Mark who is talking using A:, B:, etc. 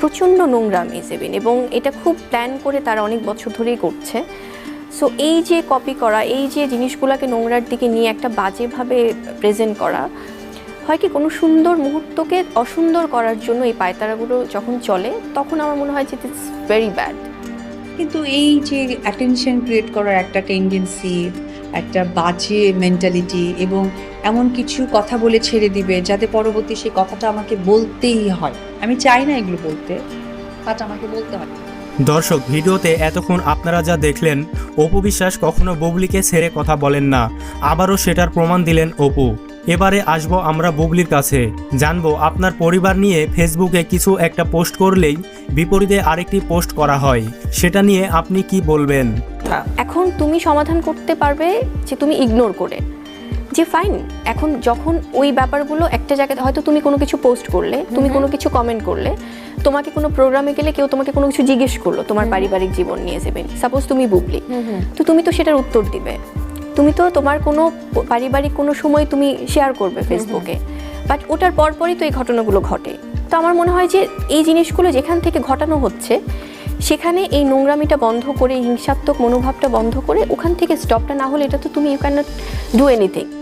A: প্রচণ্ড নোংরা মেজেবেন এবং এটা খুব প্ল্যান করে তারা অনেক বছর ধরেই করছে। সো এই যে কপি করা, এই যে জিনিসগুলোকে নোংরার দিকে নিয়ে একটা বাজেভাবে প্রেজেন্ট করা, হয় কি কোনো সুন্দর মুহূর্তকে অসুন্দর করার জন্য এই পায়তারাগুলো যখন চলে, তখন আমার মনে হয় যে ইটস ভেরি ব্যাড
B: কিন্তু এই যে অ্যাটেনশন ক্রিয়েট করার একটা টেন্ডেন্সি একটা বাজে মেন্টালিটি এবং এমন কিছু কথা বলে ছেড়ে দিবে যাতে পরবর্তী সেই কথাটা আমাকে বলতেই হয়। আমি চাই না এগুলো বলতে বাট আমাকে বলতে হয়।
C: দর্শক, ভিডিওতে এতক্ষণ আপনারা যা দেখলেন, অপু বিশ্বাস কখনো বুবলিকে ছেড়ে কথা বলেন না। আবারও সেটার প্রমাণ দিলেন অপু। এবারে আসব আমরা বুবলির কাছে। জানব আপনার পরিবার নিয়ে ফেসবুকে কিছু একটা পোস্ট করলেই বিপরীতে আরেকটি পোস্ট করা হয়। সেটা নিয়ে আপনি কি বলবেন?
A: এখন তুমি সমাধান করতে পারবে যে তুমি ইগনোর করে। যে ফাইন এখন যখন ওই ব্যাপারগুলো একটা জায়গায় হয়তো তুমি কোনো কিছু পোস্ট করলে তুমি কোনো কিছু কমেন্ট করলে তোমাকে কোনো প্রোগ্রামে গেলে কেউ তোমাকে কোনো কিছু জিজ্ঞেস করল তোমার পারিবারিক জীবন নিয়ে যাবেন সাপোজ তুমি বুবলি। তো তুমি তো সেটার উত্তর দিবে। তুমি তো তোমার কোনো পারিবারিক কোনো সময় তুমি শেয়ার করবে ফেসবুকে বাট ওটার পরপরই তো এই ঘটনাগুলো ঘটে। তো আমার মনে হয় যে এই জিনিসগুলো যেখান থেকে ঘটানো হচ্ছে সেখানে এই নোংরামিটা বন্ধ করে, হিংসাত্মক মনোভাবটা বন্ধ করে ওখান থেকে স্টপটা না হলে এটা তো তুমি you can not do anything